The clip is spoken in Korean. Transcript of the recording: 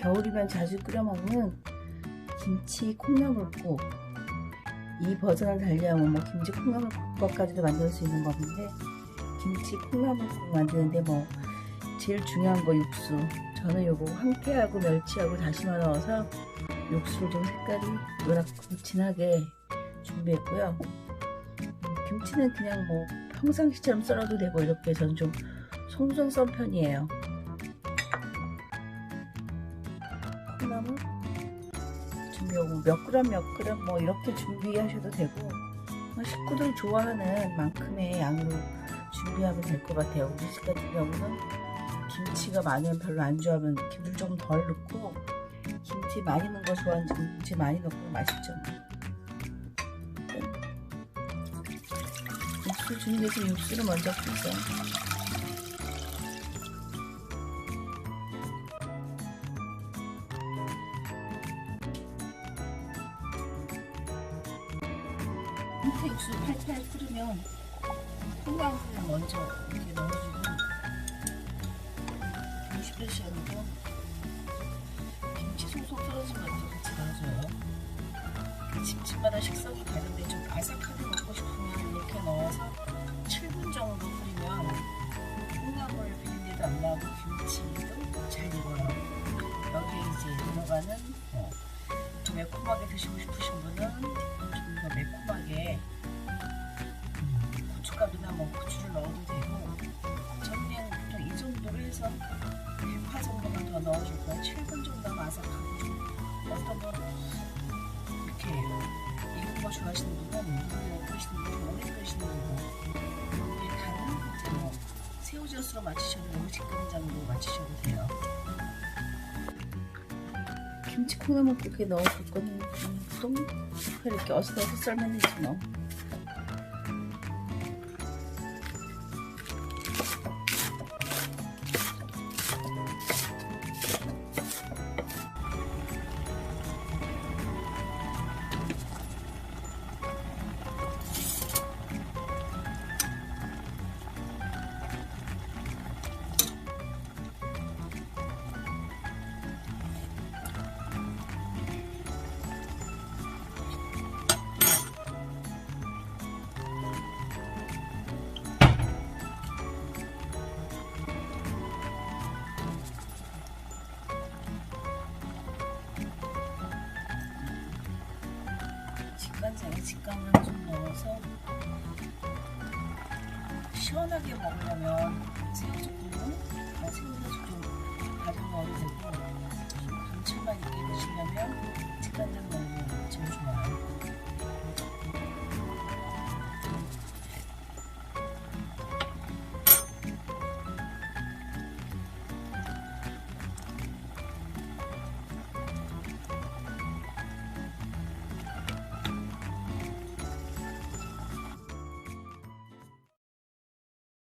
겨울이면 자주 끓여 먹는 김치 콩나물국. 이 버전을 달리하면 뭐 김치 콩나물국까지도 만들 수 있는 법인데 김치 콩나물국 만드는데 뭐 제일 중요한 거 육수. 저는 요거 황태하고 멸치하고 다시마 넣어서 육수를 좀 색깔이 노랗고 진하게 준비했고요. 음, 김치는 그냥 뭐 평상시처럼 썰어도 되고 이렇게 저는 좀 송송 썬 편이에요. 준비하고 몇 그램 몇 그램 뭐 이렇게 준비하셔도 되고 뭐 식구들 좋아하는 만큼의 양으로 준비하면 될 것 같아요. 우리 집 같은 경우는 김치가 많으면 별로 안 좋아하면 김을 좀덜 넣고 김치 많이 넣는 거 좋아하는지 김치 많이 넣고 맛있죠. 육수 준비해서 육수를 먼저 푸죠. 밑에 육수 팔팔 끓으면 콩나물을 먼저 이렇게 넣어주고 20대 김치 송송 썰어진 것도 같이 넣어줘요. 집집마다 식성이 다른데 좀 바삭하게 먹고 싶으면 이렇게 넣어서 7분 정도 끓이면 콩나물 비린내도 안 나고 김치도 잘 익어요. 여기에 이제 들어가는 뭐, 좀 매콤하게 드시고 싶으신 분은 고추를 넣어도 되고 그냥 보통 이 정도로 해서 대파 정도만 더 넣어줄 거예요. 7분 정도 아삭하고 좀 어떤 분 이렇게 익은 거 좋아하시는 분은 물에 끓이시는 분은 오래 끓이시는 이제 뭐 새우젓으로 맞추셔도 되고 직간장으로 맞추셔도 돼요. 김치 콩나물 국에 넣어줄 거는 보통 이렇게 어슷어슷 썰면 되지 뭐. 직간을 좀 넣어서 시원하게 먹으려면 새우젓 국물, 어, 새우젓 좀